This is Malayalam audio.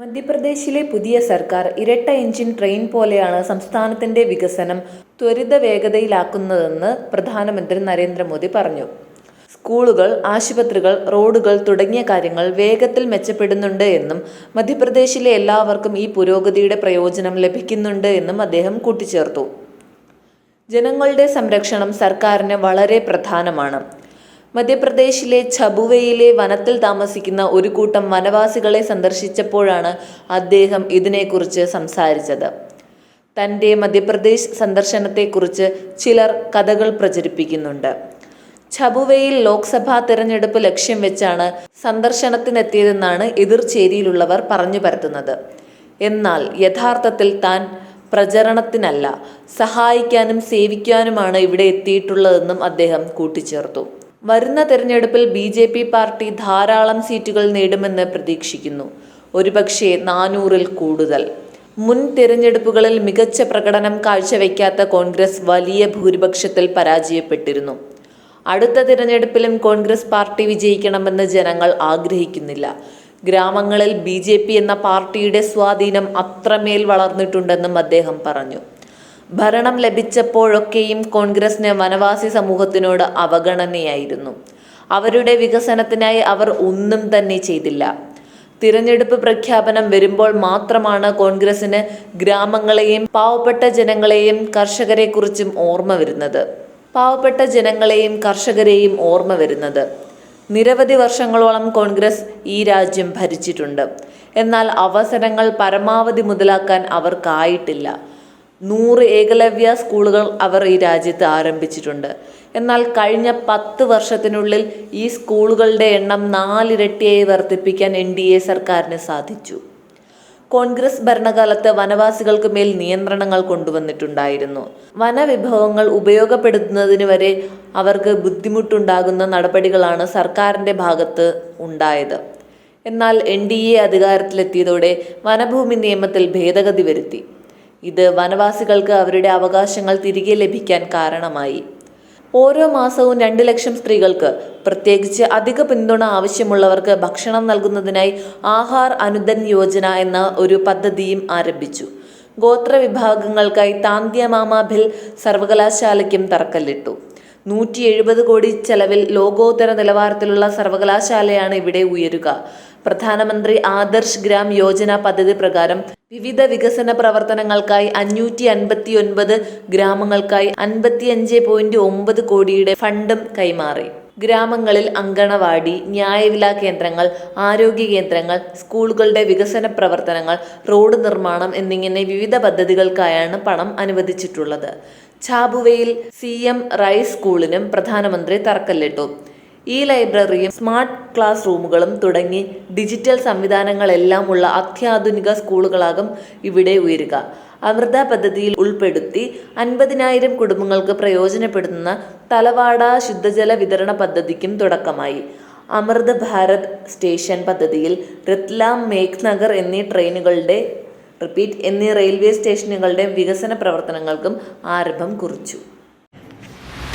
മധ്യപ്രദേശിലെ പുതിയ സർക്കാർ ഇരട്ട എഞ്ചിൻ ട്രെയിൻ പോലെയാണ് സംസ്ഥാനത്തിന്റെ വികസനം ത്വരിത വേഗതയിലാക്കുന്നതെന്ന് പ്രധാനമന്ത്രി നരേന്ദ്രമോദി പറഞ്ഞു. സ്കൂളുകൾ ആശുപത്രികൾ റോഡുകൾ തുടങ്ങിയ കാര്യങ്ങൾ വേഗത്തിൽ മെച്ചപ്പെടുന്നുണ്ട് എന്നും മധ്യപ്രദേശിലെ എല്ലാവർക്കും ഈ പുരോഗതിയുടെ പ്രയോജനം ലഭിക്കുന്നുണ്ട് എന്നും അദ്ദേഹം കൂട്ടിച്ചേർത്തു. ജനങ്ങളുടെ സംരക്ഷണം സർക്കാരിന് വളരെ പ്രധാനമാണ്. മധ്യപ്രദേശിലെ ഛബുവയിലെ വനത്തിൽ താമസിക്കുന്ന ഒരു കൂട്ടം വനവാസികളെ സന്ദർശിച്ചപ്പോഴാണ് അദ്ദേഹം ഇതിനെക്കുറിച്ച് സംസാരിച്ചത്. തന്റെ മധ്യപ്രദേശ് സന്ദർശനത്തെക്കുറിച്ച് ചിലർ കഥകൾ പ്രചരിപ്പിക്കുന്നുണ്ട്. ഛബുവയിൽ ലോക്സഭാ തെരഞ്ഞെടുപ്പ് ലക്ഷ്യം വെച്ചാണ് സന്ദർശനത്തിനെത്തിയതെന്നാണ് എതിർചേരിയിലുള്ളവർ പറഞ്ഞു പരത്തുന്നത്. എന്നാൽ യഥാർത്ഥത്തിൽ താൻ പ്രചരണത്തിനല്ല സഹായിക്കാനും സേവിക്കാനുമാണ് ഇവിടെ എത്തിയിട്ടുള്ളതെന്നും അദ്ദേഹം കൂട്ടിച്ചേർത്തു. വരുന്ന തെരഞ്ഞെടുപ്പിൽ ബി ജെ പി പാർട്ടി ധാരാളം സീറ്റുകൾ നേടുമെന്ന് പ്രതീക്ഷിക്കുന്നു. ഒരുപക്ഷെ നാനൂറിൽ കൂടുതൽ. മുൻ തിരഞ്ഞെടുപ്പുകളിൽ മികച്ച പ്രകടനം കാഴ്ചവെക്കാത്ത കോൺഗ്രസ് വലിയ ഭൂരിപക്ഷത്തിൽ പരാജയപ്പെട്ടിരുന്നു. അടുത്ത തിരഞ്ഞെടുപ്പിലും കോൺഗ്രസ് പാർട്ടി വിജയിക്കണമെന്ന് ജനങ്ങൾ ആഗ്രഹിക്കുന്നില്ല. ഗ്രാമങ്ങളിൽ ബി എന്ന പാർട്ടിയുടെ സ്വാധീനം അത്രമേൽ വളർന്നിട്ടുണ്ടെന്നും അദ്ദേഹം പറഞ്ഞു. ഭരണം ലഭിച്ചപ്പോഴൊക്കെയും കോൺഗ്രസിന് വനവാസി സമൂഹത്തിനോട് അവഗണനയായിരുന്നു. അവരുടെ വികസനത്തിനായി അവർ ഒന്നും തന്നെ ചെയ്തില്ല. തിരഞ്ഞെടുപ്പ് പ്രഖ്യാപനം വരുമ്പോൾ മാത്രമാണ് കോൺഗ്രസിന് ഗ്രാമങ്ങളെയും പാവപ്പെട്ട ജനങ്ങളെയും കർഷകരെക്കുറിച്ചും ഓർമ്മ വരുന്നത്. പാവപ്പെട്ട ജനങ്ങളെയും കർഷകരെയും ഓർമ്മ വരുന്നത്. നിരവധി വർഷങ്ങളോളം കോൺഗ്രസ് ഈ രാജ്യം ഭരിച്ചിട്ടുണ്ട്. എന്നാൽ അവസരങ്ങൾ പരമാവധി മുതലാക്കാൻ അവർക്കായിട്ടില്ല. നൂറ് ഏകലവ്യ സ്കൂളുകൾ അവർ ഈ രാജ്യത്ത് ആരംഭിച്ചിട്ടുണ്ട്. എന്നാൽ കഴിഞ്ഞ പത്ത് വർഷത്തിനുള്ളിൽ ഈ സ്കൂളുകളുടെ എണ്ണം നാലിരട്ടിയായി വർദ്ധിപ്പിക്കാൻ എൻ ഡി എ സർക്കാരിന് സാധിച്ചു. കോൺഗ്രസ് ഭരണകാലത്ത് വനവാസികൾക്ക് മേൽ നിയന്ത്രണങ്ങൾ കൊണ്ടുവന്നിട്ടുണ്ടായിരുന്നു. വനവിഭവങ്ങൾ ഉപയോഗപ്പെടുത്തുന്നതിന് വരെ അവർക്ക് ബുദ്ധിമുട്ടുണ്ടാകുന്ന നടപടികളാണ് സർക്കാരിന്റെ ഭാഗത്ത് ഉണ്ടായത്. എന്നാൽ എൻ ഡി എ അധികാരത്തിലെത്തിയതോടെ വനഭൂമി നിയമത്തിൽ ഭേദഗതി വരുത്തി. ഇത് വനവാസികൾക്ക് അവരുടെ അവകാശങ്ങൾ തിരികെ ലഭിക്കാൻ കാരണമായി. ഓരോ മാസവും രണ്ട് ലക്ഷം സ്ത്രീകൾക്ക് പ്രത്യേകിച്ച് അധിക പിന്തുണ ആവശ്യമുള്ളവർക്ക് ഭക്ഷണം നൽകുന്നതിനായി ആഹാർ അനുദൻ യോജന എന്ന ഒരു പദ്ധതിയും ആരംഭിച്ചു. ഗോത്ര വിഭാഗങ്ങൾക്കായി താന്ത്യ ഭിൽ സർവകലാശാലയ്ക്കും തറക്കല്ലിട്ടു. നൂറ്റി എഴുപത് കോടി ചെലവിൽ ലോകോത്തര നിലവാരത്തിലുള്ള സർവകലാശാലയാണ് ഇവിടെ ഉയരുക. പ്രധാനമന്ത്രി ആദർശ് ഗ്രാം യോജന പദ്ധതി പ്രകാരം വിവിധ വികസന പ്രവർത്തനങ്ങൾക്കായി അഞ്ഞൂറ്റി അൻപത്തി ഒൻപത് ഗ്രാമങ്ങൾക്കായി അൻപത്തിയഞ്ച് പോയിന്റ് ഒമ്പത് കോടിയുടെ ഫണ്ടും കൈമാറി. ഗ്രാമങ്ങളിൽ അങ്കണവാടി ന്യായവില കേന്ദ്രങ്ങൾ ആരോഗ്യ കേന്ദ്രങ്ങൾ സ്കൂളുകളുടെ വികസന പ്രവർത്തനങ്ങൾ റോഡ് നിർമ്മാണം എന്നിങ്ങനെ വിവിധ പദ്ധതികൾക്കായാണ് പണം അനുവദിച്ചിട്ടുള്ളത്. ഛാബുവയിൽ സി എം റൈസ് സ്കൂളിനും പ്രധാനമന്ത്രി തറക്കല്ലിട്ടു. ഈ ലൈബ്രറിയും സ്മാർട്ട് ക്ലാസ് റൂമുകളും തുടങ്ങി ഡിജിറ്റൽ സംവിധാനങ്ങളെല്ലാം ഉള്ള അത്യാധുനിക സ്കൂളുകളാകും ഇവിടെ ഉയരുക. അമൃത പദ്ധതിയിൽ ഉൾപ്പെടുത്തി അൻപതിനായിരം കുടുംബങ്ങൾക്ക് പ്രയോജനപ്പെടുത്തുന്ന തലവാട ശുദ്ധജല വിതരണ പദ്ധതിക്കും തുടക്കമായി. അമൃത് ഭാരത് സ്റ്റേഷൻ പദ്ധതിയിൽ രത്ലാം മേഘ്നഗർ എന്നീ ട്രെയിനുകളുടെ റിപ്പീറ്റ് എന്നീ റെയിൽവേ സ്റ്റേഷനുകളുടെ വികസന പ്രവർത്തനങ്ങൾക്കും ആരംഭം കുറിച്ചു.